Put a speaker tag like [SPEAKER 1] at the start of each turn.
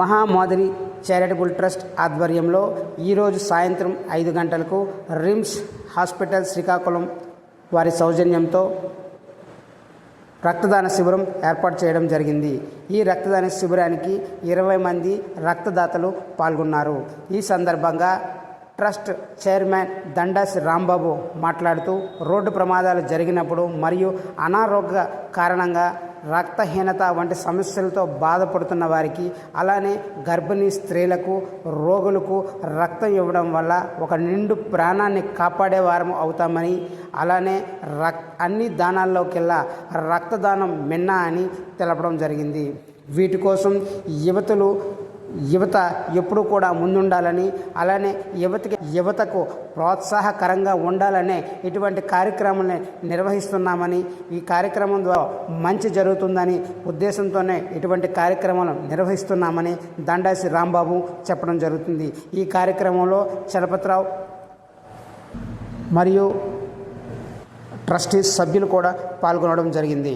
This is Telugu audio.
[SPEAKER 1] మహామాదిరి చారిటబుల్ ట్రస్ట్ ఆధ్వర్యంలో ఈరోజు సాయంత్రం ఐదు గంటలకు రిమ్స్ హాస్పిటల్ శ్రీకాకుళం వారి సౌజన్యంతో రక్తదాన శిబిరం ఏర్పాటు చేయడం జరిగింది. ఈ రక్తదాన శిబిరానికి ఇరవై మంది రక్తదాతలు పాల్గొన్నారు. ఈ సందర్భంగా ట్రస్ట్ చైర్మన్ దండాసి రాంబాబు మాట్లాడుతూ రోడ్డు ప్రమాదాలు జరిగినప్పుడు మరియు అనారోగ్య కారణంగా రక్తహీనత వంటి సమస్యలతో బాధపడుతున్న వారికి అలానే గర్భిణీ స్త్రీలకు రోగులకు రక్తం ఇవ్వడం వల్ల ఒక నిండు ప్రాణాన్ని కాపాడే వారం అవుతామని అలానే రక్ అన్ని దానాల్లోకెల్లా రక్తదానం మిన్నా అని తెలపడం జరిగింది. వీటి కోసం యువతులు యువత ఎప్పుడూ కూడా ముందుండాలని అలానే యువతకి యువతకు ప్రోత్సాహకరంగా ఉండాలనే ఇటువంటి కార్యక్రమాన్ని నిర్వహిస్తున్నామని ఈ కార్యక్రమం ద్వారా మంచి జరుగుతుందని ఉద్దేశంతోనే ఇటువంటి కార్యక్రమాలు నిర్వహిస్తున్నామని దండాసి రాంబాబు చెప్పడం జరుగుతుంది. ఈ కార్యక్రమంలో చలపతిరావు మరియు ట్రస్టీస్ సభ్యులు కూడా పాల్గొనడం జరిగింది.